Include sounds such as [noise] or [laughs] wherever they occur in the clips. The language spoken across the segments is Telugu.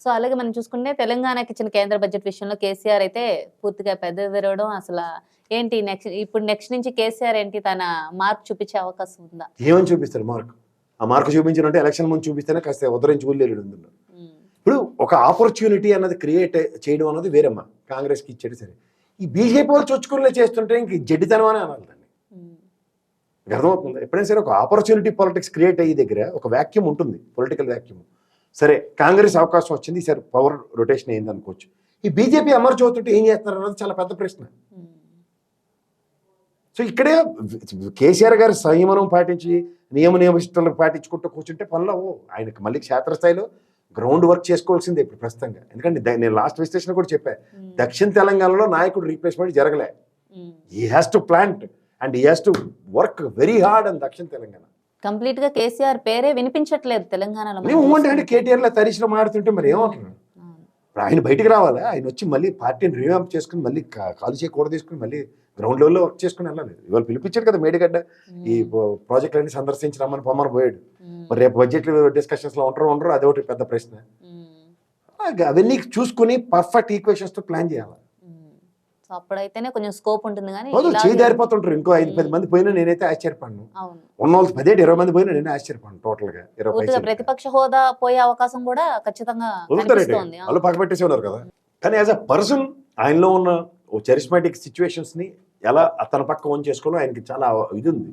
సో అలాగే మనం చూసుకుంటే తెలంగాణకి ఇచ్చిన కేంద్ర బడ్జెట్ విషయంలో కేసీఆర్ అయితే పూర్తిగా పెద్ద విరవడం అసలు ఏంటి నెక్స్ట్ ఇప్పుడు నెక్స్ట్ నుంచి కేసీఆర్ ఏంటి తన మార్క్ చూపించే అవకాశం ఉందా? ఏమని చూపిస్తారు మార్క్? ఆ మార్క్ చూపించారంటే ఎలక్షన్ ముందు చూపిస్తేనే కాస్త ఉదరించి ఊళ్ళేడు ఉమ్, ఇప్పుడు ఒక ఆపర్చునిటీ అన్నది క్రియేట్ చేయడం అన్నది వేరమ్మా. కాంగ్రెస్కి ఇచ్చేది సరే. ఈ బీజేపీ వాళ్ళు చొచ్చుకునే చేస్తుంటే ఇంక జడ్డితనం అని అనాలి దాన్ని. ఉమ్, మీకు అర్థమవుతుంది? ఎప్పుడైనా సరే ఒక ఆపర్చునిటీ పాలిటిక్స్ క్రియేట్ అయ్యే దగ్గర ఒక వ్యాక్యూమ్ ఉంటుంది పొలిటికల్ వ్యాక్యూమ్ సరే కాంగ్రెస్ అవకాశం వచ్చింది సరే పవర్ రొటేషన్ అయింది అనుకోవచ్చు ఈ బీజేపీ అమర్చి అవుతుంటే ఏం చేస్తారు అన్నది చాలా పెద్ద ప్రశ్న. సో ఇక్కడే కేసీఆర్ గారి సంయమనం పాటించి నియమ నియమిష్టలు పాటించుకుంటూ కూర్చుంటే పనులు అవ్వవు. ఆయనకి మళ్ళీ క్షేత్రస్థాయిలో గ్రౌండ్ వర్క్ చేసుకోవాల్సిందే ఇప్పుడు ప్రస్తుతంగా. ఎందుకంటే నేను లాస్ట్ విశ్లేషణ కూడా చెప్పాను దక్షిణ తెలంగాణలో నాయకుడు రీప్లేస్మెంట్ జరగలే. He has to plant and he has to work very hard అని దక్షిణ తెలంగాణ. కంప్లీట్గా కేసీఆర్ పేరే వినిపించట్లేదు తెలంగాణలో అంటే. కేటీఆర్లో తరిచిన మాడుతుంటే మరి. ఇప్పుడు ఆయన బయటికి రావాలి? ఆయన వచ్చి మళ్ళీ పార్టీని రివ్యాంప్ చేసుకుని మళ్ళీ కాలు చేయి కూడ తీసుకుని మళ్ళీ గ్రౌండ్ లెవెల్లో వర్క్ చేసుకుని వెళ్ళాలి. ఇవాళ పిలిపించాడు కదా మేడిగడ్డ. ఈ ప్రాజెక్టులన్నీ సందర్శించి రమ్మని పొమ్మని పోయాడు. మరి రేపు బడ్జెట్ డిస్కషన్స్లో ఉంటారో ఉండరు అదే ఒకటి పెద్ద ప్రశ్న. అవన్నీ చూసుకుని పర్ఫెక్ట్ ఈక్వేషన్స్తో ప్లాన్ చేయాలి. సో అప్పుడైతేనే కొంచెం స్కోప్ ఉంటుంది కానీ రోజు ఇంకో ఐదు పది మంది పోయినా నేనైతే ఆశ్చర్యపడను. ఉన్న వాళ్ళు పదేటి ఇరవై మంది పోయినా నేనే ఆశ్చర్యపడను టోటల్గా ఇరవై. ప్రతిపక్ష హోదా పోయే అవకాశం కూడా ఖచ్చితంగా వాళ్ళు పక్కపెట్టేసి ఉన్నారు కదా. కానీ యాజ్ అ పర్సన్ ఆయనలో ఉన్న చరిస్మాటిక్ సిచ్యువేషన్స్ని ఎలా తన పక్క ఓన్ చేసుకోవాలో ఆయనకి చాలా ఇది ఉంది.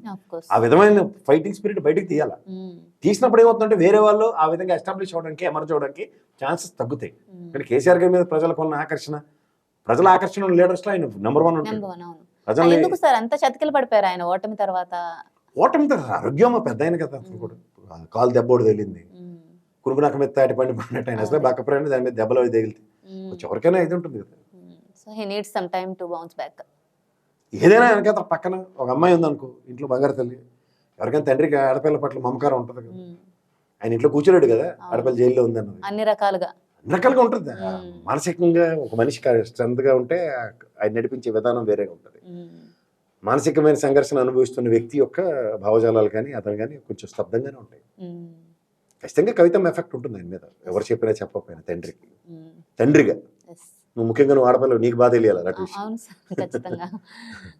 ఆ విధమైన ఫైటింగ్ స్పిరిట్ బయటికి తీయాలి? తీసినప్పుడు ఏమవుతుందంటే వేరే వాళ్ళు ఆ విధంగా ఎస్టాబ్లిష్ అవడానికి ఎమర్జ్ అవడానికి ఛాన్సెస్ తగ్గుతాయి. కానీ కేసీఆర్ గారి మీద ప్రజలకు ఉన్న ఆకర్షణ ప్రజల ఆకర్షణ లీడర్స్లో ఆయన నెంబర్ వన్ ప్రజల్ని ఎందుకు సార్ అంత చతికిల పడిపోయారు ఆయన ఓటమి తర్వాత? ఓటమి తర్వాత ఆరోగ్యం పెద్ద ఆయన కదా అతను కూడా కాలు దెబ్బోడు తగిలింది. ఉమ్, కురుకు నాకు మీద తాటి పండి పడినట్టు ఆయన అసలు. బక్కపడి దాని మీద దెబ్బలు అవి తగిలితే. ఎవరికైనా ఇది ఉంటుంది కదా. So he needs some time to bounce back ఏదైనా వెనక పక్కన ఒక అమ్మాయి ఉందనుకో ఇంట్లో బంగారు తల్లి ఎవరికైనా తండ్రికి ఆడపిల్ల పట్ల మమకారం ఉంటుంది కదా. ఆయన ఇంట్లో కూర్చోలేడు కదా. ఆడపిల్ల జైల్లో ఉందన్నది. అన్ని రకాలుగా. రకాలుగా ఉంటుంది. మానసికంగా ఒక మనిషి స్ట్రెంత్గా ఉంటే ఆయన నడిపించే విధానం వేరేగా ఉంటుంది. మానసికమైన సంఘర్షణ అనుభవిస్తున్న వ్యక్తి యొక్క భావజాలాలు కానీ అతను కానీ కొంచెం స్తబ్దంగానే ఉంటాయి. ఖచ్చితంగా కవితం ఎఫెక్ట్ ఉంటుంది ఆయన మీద. ఎవరు చెప్పినా చెప్పకపోయినా తండ్రికి. తండ్రిగా. నువ్వు ముఖ్యంగా నువ్వు ఆడపిల్ల నీకు బాధ తెలియాలి అలాంటి విషయం. [laughs]